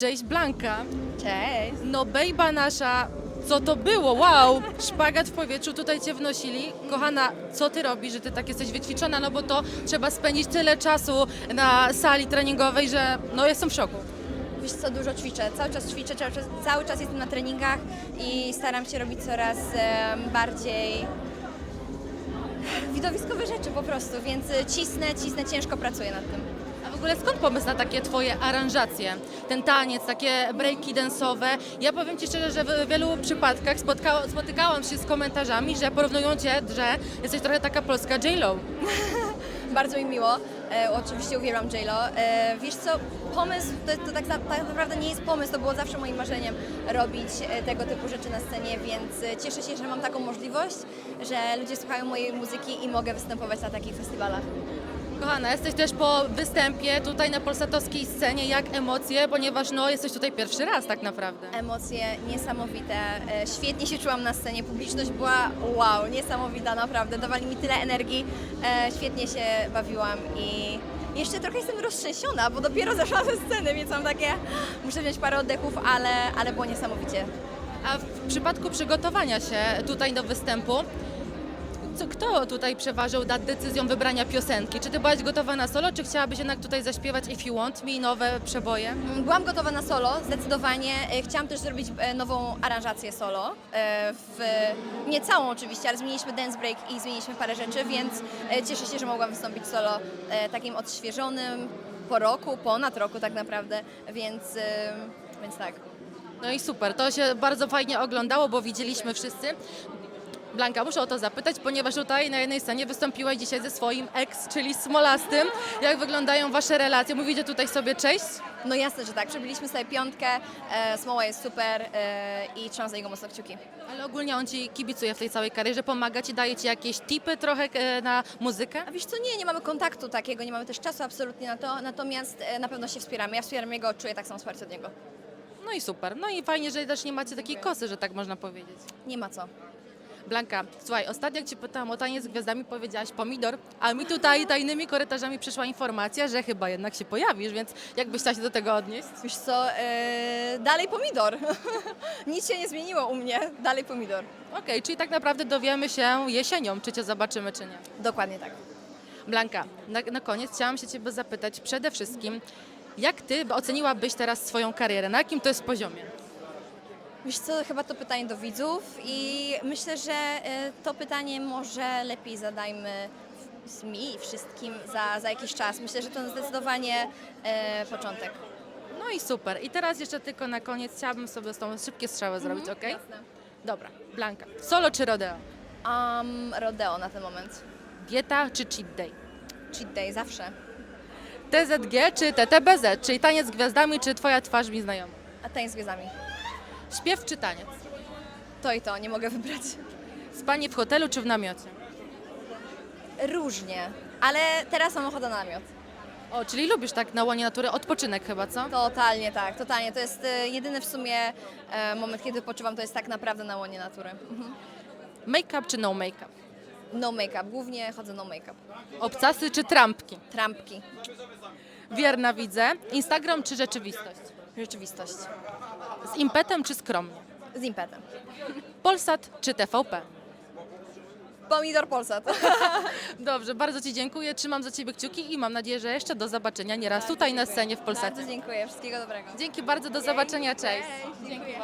Cześć Blanka. Cześć. No bejba nasza, co to było? Wow! Szpagat w powietrzu, tutaj cię wnosili. Kochana, co ty robisz, że ty tak jesteś wyćwiczona? No bo to trzeba spędzić tyle czasu na sali treningowej, że no jestem w szoku. Wiesz co, dużo ćwiczę. Cały czas ćwiczę, cały czas, cały czas jestem na treningach i staram się robić coraz em, bardziej widowiskowe rzeczy po prostu, więc cisnę, cisnę, ciężko pracuję nad tym. Ogóle skąd pomysł na takie twoje aranżacje? Ten taniec, takie breaki dance'owe. Ja powiem ci szczerze, że w wielu przypadkach spotkała, spotykałam się z komentarzami, że porównują cię, że jesteś trochę taka polska J-Lo. Bardzo mi miło. E, oczywiście uwielbiam J-Lo. E, wiesz co, pomysł, to, to tak, tak naprawdę nie jest pomysł, to było zawsze moim marzeniem robić e, tego typu rzeczy na scenie, więc e, cieszę się, że mam taką możliwość, że ludzie słuchają mojej muzyki i mogę występować na takich festiwalach. Kochana, jesteś też po występie tutaj na polsatowskiej scenie. Jak emocje, ponieważ no jesteś tutaj pierwszy raz tak naprawdę. Emocje niesamowite. E, Świetnie się czułam na scenie. Publiczność była wow, niesamowita, naprawdę. Dawali mi tyle energii. E, Świetnie się bawiłam i jeszcze trochę jestem roztrzęsiona, bo dopiero zeszłam ze sceny, więc mam takie, muszę wziąć parę oddechów, ale, ale było niesamowicie. A w przypadku przygotowania się tutaj do występu, co, kto tutaj przeważył nad decyzją wybrania piosenki? Czy ty byłaś gotowa na solo, czy chciałabyś jednak tutaj zaśpiewać If You Want Me, nowe przeboje? Mm, Byłam gotowa na solo, zdecydowanie. E, Chciałam też zrobić e, nową aranżację solo. e, W, nie całą oczywiście, ale zmieniliśmy dance break i zmieniliśmy parę rzeczy, więc cieszę się, że mogłam wystąpić solo takim odświeżonym po roku, ponad roku tak naprawdę, więc, więc tak. No i super, to się bardzo fajnie oglądało, bo widzieliśmy wszyscy. Blanka, muszę o to zapytać, ponieważ tutaj na jednej scenie wystąpiłaś dzisiaj ze swoim ex, czyli Smolastym. Jak wyglądają wasze relacje? Mówicie tutaj sobie cześć? No jasne, że tak. Przebiliśmy sobie piątkę, e, Smoła jest super e, i trzymam za niego mocno kciuki. Ale ogólnie on ci kibicuje w tej całej karierze, pomaga ci, daje ci jakieś tipy trochę e, na muzykę? A wiesz co, nie, nie mamy kontaktu takiego, nie mamy też czasu absolutnie na to, natomiast e, na pewno się wspieramy. Ja wspieram jego, czuję tak samo wsparcie od niego. No i super. No i fajnie, że też nie macie takiej kosy, że tak można powiedzieć. Nie ma co. Blanka, słuchaj, ostatnio jak Ci pytałam o taniec z gwiazdami, powiedziałaś pomidor, a mi tutaj tajnymi korytarzami przyszła informacja, że chyba jednak się pojawisz, więc jakbyś chciała się do tego odnieść? Wiesz co, e, dalej pomidor. Nic się nie zmieniło u mnie, dalej pomidor. Okej, czyli tak naprawdę dowiemy się jesienią, czy Cię zobaczymy, czy nie. Dokładnie tak. Blanka, na, na koniec chciałam się Ciebie zapytać przede wszystkim, jak Ty oceniłabyś teraz swoją karierę? Na jakim to jest poziomie? Wiesz co, chyba to pytanie do widzów i myślę, że e, to pytanie może lepiej zadajmy w- mi i wszystkim za, za jakiś czas. Myślę, że to zdecydowanie e, początek. No i super. I teraz jeszcze tylko na koniec chciałabym sobie z tą szybkie strzały zrobić, ok? Jasne. Dobra, Blanka, solo czy rodeo? Um, rodeo na ten moment. Dieta czy cheat day? Cheat day, zawsze. TZG czy TTBZ, czyli taniec z gwiazdami, czy twoja twarz mi znajoma? A tańc z gwiazdami. Śpiew czy taniec? To i to, nie mogę wybrać. Spanie w hotelu czy w namiocie? Różnie, ale teraz mam ochotę na namiot. O, czyli lubisz tak na łonie natury odpoczynek chyba, co? Totalnie tak, totalnie. To jest e, jedyny w sumie e, moment, kiedy odpoczywam, to jest tak naprawdę na łonie natury. Mhm. Make-up czy no make-up? No make-up, głównie chodzę no make-up. Obcasy czy trampki? Trampki, Wierna widzę. Instagram czy rzeczywistość? Rzeczywistość. Z impetem czy skromnie? Z impetem. Polsat czy TVP? Pomidor Polsat. Dobrze, bardzo Ci dziękuję, trzymam za Ciebie kciuki i mam nadzieję, że jeszcze do zobaczenia nieraz tutaj na scenie w Polsacie. Bardzo dziękuję, wszystkiego dobrego. Dzięki bardzo, do zobaczenia, cześć. Dziękuję.